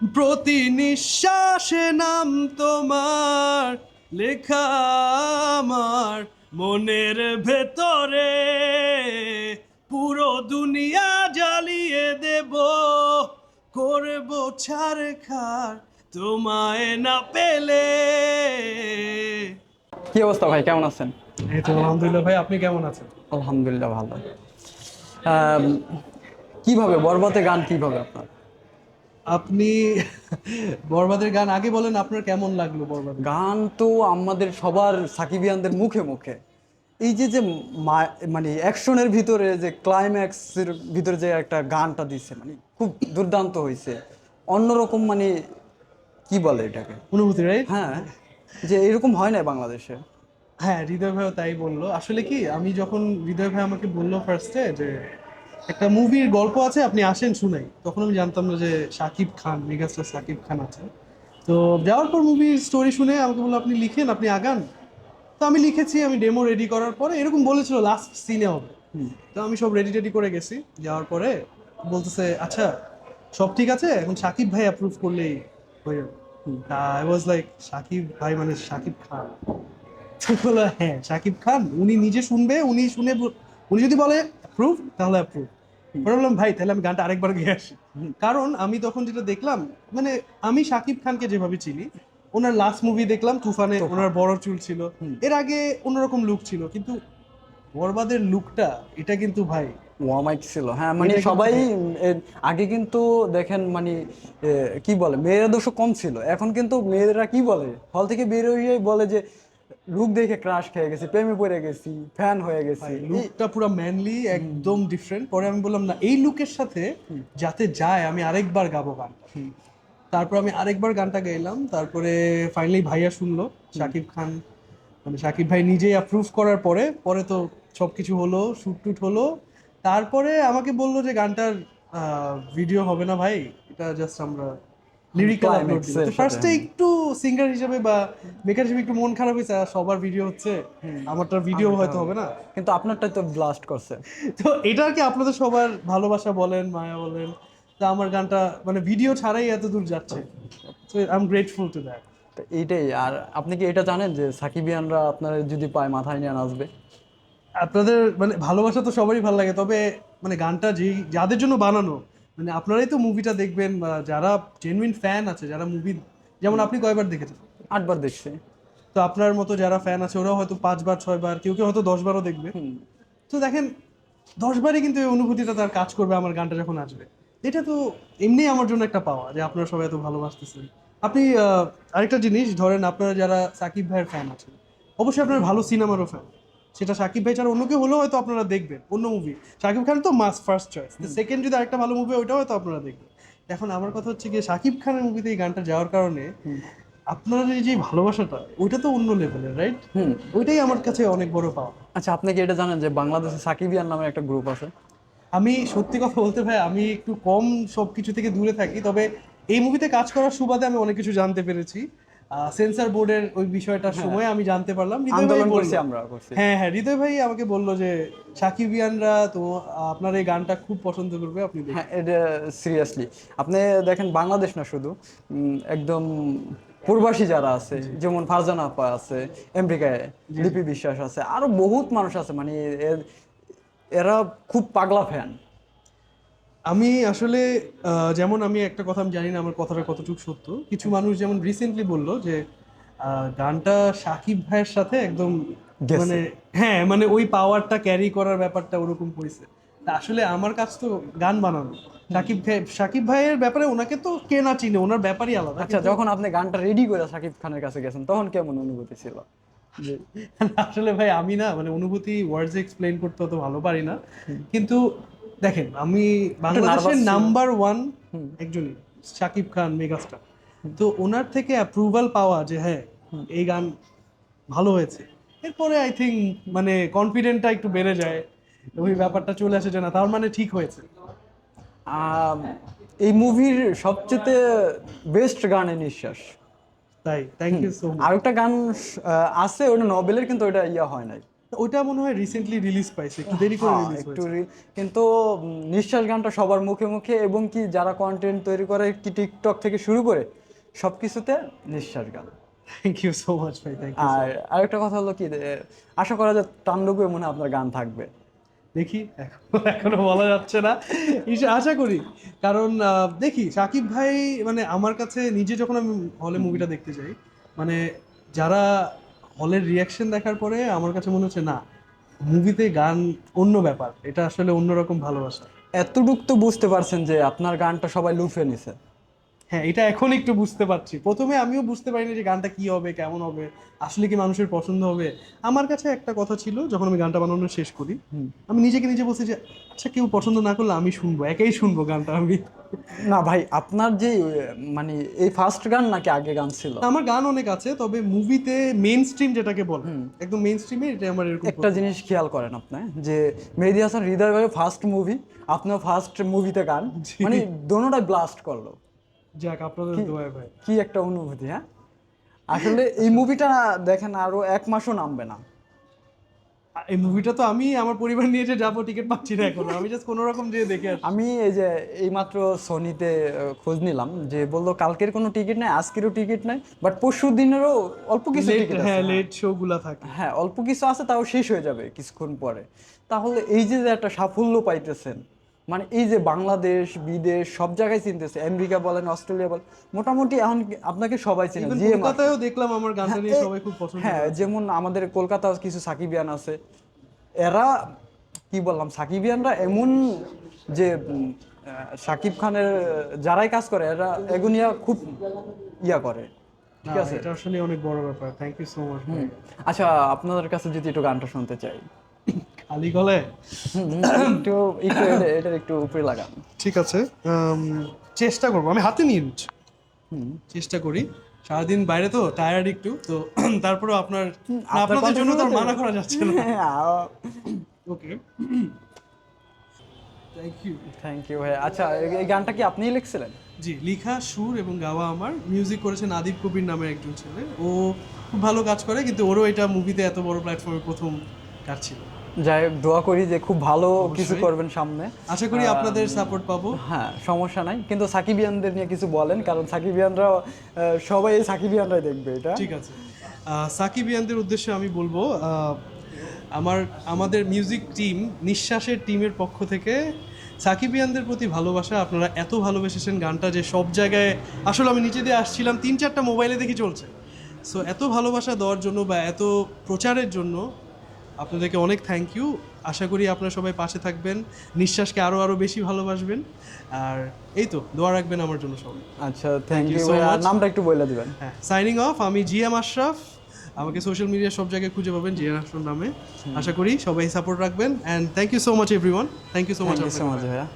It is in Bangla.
প্রতি নিঃশ্বাসে নাম তোমার লেখা আমার মনের ভেতরে। পুরো দুনিয়া জ্বালিয়ে দেব করব ছাড় খার তোমায় না পেলে। কি অবস্থা ভাই কেমন আছেন? এই তো আলহামদুলিল্লাহ ভাই আপনি কেমন আছেন? আলহামদুলিল্লাহ ভালো। কীভাবে বরবাতে গান কীভাবে আপনার? আপনি বরবাদের গান আগে বলেন আপনার কেমন লাগল বরবাদ গান তো আমাদের সবার সাকিবিয়ানদের মুখে মুখে। এই যে যে মানে অ্যাকশনের ভিতরে যে ক্লাইম্যাক্সের ভিতরে যে একটা গানটা দিছে মানে খুব দুর্দান্ত হয়েছে অন্যরকম মানে কি বলে এটাকে? অনুভূতি রাইট হ্যাঁ যে এরকম হয় না বাংলাদেশে। হ্যাঁ হৃদয় ভাইও তাই বলল। আসলে কি আমি যখন হৃদয় ভাই আমাকে বলল ফার্স্টে যে একটা মুভির গল্প আছে আপনি আসেন শুনাই। তখন আমি জানতাম না যে সাকিব খান মেগাস্টার সাকিব খান আছে। তো যাওয়ার পর মুভির স্টোরি শুনে আমাকে বলল আপনি লিখেন আপনি আগান। তো আমি লিখেছি আমি ডেমো রেডি করার পরে এরকম বলেছিল লাস্ট সিনে হবে। তো আমি সব রেডি টেডি করে গেছি। যাওয়ার পরে বলতেছে আচ্ছা সব ঠিক আছে? এখন সাকিব ভাই অ্যাপ্রুভ করলেই হয়ে যাবে। আই ওয়াজ লাইক সাকিব ভাই মানে সাকিব খান? তো বলল, হ্যাঁ সাকিব খান। উনি নিজে শুনবে উনি শুনে উনি যদি বলে অ্যাপ্রুভ তাহলে অ্যাপ্রুভ বললাম ভাই তাহলে আমি গানটা আরেকবার গিয়ে আসি। কারণ আমি তখন যেটা দেখলাম মানে আমি সাকিব খানকে যেভাবে চিনি ওনার লাস্ট মুভি দেখলাম তুফানে ওনার বড় চুল ছিল। এর আগে অন্যরকম লুক ছিল কিন্তু বরবাদের লুকটা এটা কিন্তু ভাই ওয়ামাইক ছিল। হ্যাঁ মানে সবাই আগে কিন্তু দেখেন মানে কি বলে মেয়েরা দোষ কম ছিল। এখন কিন্তু মেয়েরা কি বলে? হল থেকে বের হয়ে বলে যে লুক দেখে ক্রাশ খেয়ে গেছি প্রেমে পড়ে গেছি ফ্যান হয়ে গেছি। লুকটা পুরো ম্যানলি একদম ডিফারেন্ট পরে আমি বললাম না এই লুকের সাথে যাতে যায় আমি আরেকবার গাবো গান। তারপর আমি আরেকবার গানটা গাইলাম। তারপরে ফাইনালি ভাইয়া শুনলো শাকিব খান। মানে শাকিব ভাই নিজেই অ্যাপ্রুভ করার পরে পরে তো সব কিছু হলো শুট টুট হলো। তারপরে আমাকে বলল যে গানটার ভিডিও হবে না ভাই এটা জাস্ট আমরা লিরিক্যাল আপলোড এর ফার্স্টে একটু সিঙ্গার হিসেবে বা মেকার হিসেবে একটু মন খারাপ হয়েছে সবার ভিডিও হচ্ছে আমারটা ভিডিও হয়তো হবে না। কিন্তু আপনারটা তো ব্লাস্ট করছে। তো এটা আর কি আপনাদের সবার ভালোবাসা বলেন মায়া বলেন তা আমার গানটা মানে ভিডিও ছাড়াই এত দূর যাচ্ছে। তো I am grateful to that এইটাই আর আপনি কি এটা জানেন যে সাকিবিয়ানরা আপনারা যদি পায় মাথায় নিয়ে নাচবে? আপনাদের মানে ভালোবাসা তো সবারই ভালো লাগে তবে মানে গানটা যেই যাদের জন্য বানানো মানে আপনারাই তো মুভিটা দেখবেন বা যারা জেনুইন ফ্যান আছে যারা মুভি যেমন আপনি কয়বার দেখেছেন? আটবার দেখছি। তো আপনার মতো যারা ফ্যান আছে ওরাও হয়তো পাঁচবার ছয়বার কেউ কেউ হয়তো দশবারও দেখবে। তো দেখেন দশবারই কিন্তু এই অনুভূতিটা তার কাজ করবে আমার গানটা যখন আসবে। এটা তো এমনি আমার জন্য একটা পাওয়া যে আপনারা সবাই এত ভালোবাসতেছেন। আপনি আরেকটা জিনিস ধরেন আপনারা যারা সাকিব ভাইয়ের ফ্যান আছেন অবশ্যই আপনার ভালো সিনেমারও ফ্যান সেটা সাকিব ভাই ছাড়া অন্য কেউ হলেও হয়তো আপনারা দেখবেন অন্য মুভি সাকিব খান তো মাস্ট ফার্স্ট চয়েস সেকেন্ড যদি আরেকটা ভালো মুভি ওইটাও হয়তো আপনারা দেখবেন। এখন আমার কথা হচ্ছে কি সাকিব খানের মুভিতে এই গানটা যাওয়ার কারণে আপনার এই যে ভালোবাসাটা ওইটা তো অন্য লেভেলের রাইট হুম। ওইটাই আমার কাছে অনেক বড় পাওয়া। আচ্ছা আপনি কি এটা জানেন যে বাংলাদেশে সাকিবিয়ান নামে একটা গ্রুপ আছে? আমি সত্যি কথা বলতে ভাই আমি একটু কম সব কিছু থেকে দূরে থাকি তবে এই মুভিতে কাজ করার সুবাদে আমি অনেক কিছু জানতে পেরেছি। সেন্সার বোর্ডের ওই বিষয়টার সময় আমি জানতে পারলাম। হ্যাঁ হ্যাঁ হৃদয় ভাই আমাকে বলল যে সাকিবিয়ানরা তো আপনার এই গানটা খুব পছন্দ করবে আপনি হ্যাঁ এটা সিরিয়াসলি আপনি দেখেন বাংলাদেশ না শুধু একদম প্রবাসী যারা আছে যেমন ফারজানা আপা আছে আমেরিকায় লিপি বিশ্বাস আছে আরও বহুত মানুষ আছে। মানে এরা খুব পাগলা ফ্যান আমি আসলে যেমন আমি একটা কথা আমি জানি না আমার কথাটা কতটুকু সত্য। কিছু মানুষ যেমন রিসেন্টলি বলল যে গানটা সাকিব ভাইয়ের সাথে একদম মানে হ্যাঁ মানে ওই পাওয়ারটা ক্যারি করার ব্যাপারটা ওরকম হয়েছে। তা আসলে আমার কাছ তো গান বানানো। সাকিব ভাই সাকিব ভাইয়ের ব্যাপারে ওনাকে তো কে না চিনে ওনার ব্যাপারই আলাদা। আচ্ছা যখন আপনি গানটা রেডি করে সাকিব খানের কাছে গেছেন তখন কেমন অনুভূতি ছিল? আসলে ভাই আমি না মানে অনুভূতি ওয়ার্ডস এক্সপ্লেইন করতে অত ভালো পারি না। কিন্তু দেখেন আমি বাংলাদেশের নাম্বার ওয়ান একজনই শাকিব খান মেগাস্টার। তো ওনার থেকে অ্যাপ্রুভাল পাওয়া যে হ্যাঁ এই গান ভালো হয়েছে। এরপরে আই থিঙ্ক মানে কনফিডেন্টটা একটু বেড়ে যায় ওই ব্যাপারটা চলে আসে যে না তার মানে ঠিক হয়েছে। এই মুভির সবচেয়ে বেস্ট গানের নিঃশ্বাস। তাই থ্যাংক ইউ সো মাচ আরেকটা গান আছে ওটা নবেলের কিন্তু ওটা ইয়া হয় নাই। ওটা মনে হয় রিসেন্টলি রিলিজ পাইছে একটু দেরি করে হ্যাঁ, রিলিজ একটু কিন্তু নিঃশ্বাস গানটা সবার মুখে মুখে এবং কি যারা কন্টেন্ট তৈরি করে কি টিকটক থেকে শুরু করে সব কিছুতে নিঃশ্বাস গান। থ্যাংক ইউ সো মাচ ভাই থ্যাংক ইউ আর আরেকটা কথা হলো কি আশা করা যায় তাণ্ডবে মনে হয় আপনার গান থাকবে। দেখি এখনও বলা যাচ্ছে না। আশা করি। কারণ দেখি সাকিব ভাই মানে আমার কাছে নিজে যখন আমি হলে মুভিটা দেখতে যাই মানে যারা হলের রিয়াকশন দেখার পরে আমার কাছে মনে হচ্ছে, না মুভিতে গান অন্য ব্যাপার। এটা আসলে অন্যরকম ভালোবাসা। এতটুক তো বুঝতে পারছেন যে আপনার গানটা সবাই লুফে নিছে। হ্যাঁ এটা এখন একটু বুঝতে পারছি। প্রথমে আমিও বুঝতে পারিনি যে গানটা কি হবে কেমন হবে আসলে কি মানুষের পছন্দ হবে। আমার কাছে একটা কথা ছিল যখন আমি গানটা বানানো শেষ করি আমি নিজেকে নিজে বলছি যে আচ্ছা কেউ পছন্দ না করলে আমি শুনব একাই শুনব গানটা আমি। না ভাই আপনার যে মানে এই ফার্স্ট গান নাকি আগে গান ছিল? আমার গান অনেক আছে তবে মুভিতে মেইন স্ট্রিম যেটাকে বল একদম মেইন স্ট্রিমে এটা আমার এরকম একটা জিনিস খেয়াল করেন আপনি যে মেহেদি হাসান হৃদয় ভাইয়ের ফার্স্ট মুভি আপনার ফার্স্ট মুভিতে গান মানে দোনোটাই ব্লাস্ট করল। যাক আপনাদের দোয়ায় ভাই। কি একটা অনুভূতি হ্যাঁ? আসলে এই মুভিটা দেখেন আরও এক মাসও নামবে না। এই মুভিটা তো আমি আমার পরিবার নিয়ে যে যাব টিকিট পাচ্ছি না এখন। আমি জাস্ট কোনো রকম যে দেখে আমি এই যে এইমাত্র সোনিতে খোঁজ নিলাম যে বলল কালকের কোনো টিকিট নাই আজকেরও টিকিট নাই বাট পরশু দিনেরও অল্প কিছু টিকিট হ্যাঁ লেট শো গুলা থাকে। হ্যাঁ অল্প কিছু আছে তাও শেষ হয়ে যাবে কিছুক্ষণ পরে। তাহলে এই যে যে একটা সাফল্য পাইতেছেন মানে এই যে বাংলাদেশ বিদেশ সব জায়গায় চিনতেছে। আমেরিকা বলেন অস্ট্রেলিয়া বলেন মোটামুটি এখন আপনাকে সবাই চিনে কলকাতায়ও দেখলাম আমার গানটা নিয়ে সবাই খুব পছন্দ হ্যাঁ যেমন আমাদের কলকাতায় কিছু সাকিবিয়ান আছে। এরা কি বললাম সাকিবিয়ানরা এমন যে সাকিব খানের যারাই কাজ করে এরা এগুনিয়া খুব ইয়া করে। ঠিক আছে? এটা আসলে অনেক বড় ব্যাপার। থ্যাংক ইউ সো মাচ আচ্ছা আপনাদের কাছে যদি একটু গানটা শুনতে চাই। খালি গলে? একটু একটু এটার একটু উপরে লাগান। ঠিক আছে চেষ্টা করব। আমি হাতে নিয়ে নিচ্ছি। চেষ্টা করি। সারাদিন বাইরে তো টায়ার্ড একটু তো তারপরেও আপনার আপনাদের জন্য তো মানা করা যাচ্ছে না। Okay thank you thank you ভাই আচ্ছা এই- গানটা কি আপনিই লিখছিলেন? জি লেখা সুর এবং গাওয়া আমার। মিউজিক করেছেন আদিব কবির নামে একজন ছেলে। ও খুব ভালো কাজ করে কিন্তু ওরও এটা মুভিতে এত বড় প্ল্যাটফর্মে প্রথম কাজ ছিল। যাই দোয়া করি যে খুব ভালো কিছু করবেন সামনে। আশা করি আপনাদের সাপোর্ট পাবো। হ্যাঁ সমস্যা নাই। কিন্তু সাকিবিয়ানদের নিয়ে কিছু বলেন কারণ সাকিবিয়ানরা সবাই এই সাকিবিয়ানরাই দেখবে এটা। ঠিক আছে। সাকিবিয়ানদের উদ্দেশ্যে আমি বলব আমার আমাদের মিউজিক টিম নিঃশ্বাসের টিমের পক্ষ থেকে সাকিবিয়ানদের প্রতি ভালোবাসা। আপনারা এত ভালোবেসেছেন গানটা যে সব জায়গায় আসলে আমি নিচে দিয়ে আসছিলাম তিন চারটা মোবাইলে দেখি চলছে। সো এত ভালোবাসা দেওয়ার জন্য বা এত প্রচারের জন্য আপনাদেরকে অনেক থ্যাংক ইউ আশা করি আপনারা সবাই পাশে থাকবেন নিঃশ্বাসকে আরও আরও বেশি ভালোবাসবেন। আর এই তো দোয়া রাখবেন আমার জন্য সবাই। আচ্ছা থ্যাংক ইউ. নামটা একটু বলে দিবেন। হ্যাঁ সাইনিং অফ আমি জি এম আশরাফ। আমাকে সোশ্যাল মিডিয়া সব জায়গায় খুঁজে পাবেন জি এম আশরাফ নামে। আশা করি সবাই সাপোর্ট রাখবেন। And thank you so much everyone thank you so much so much ভাইয়া।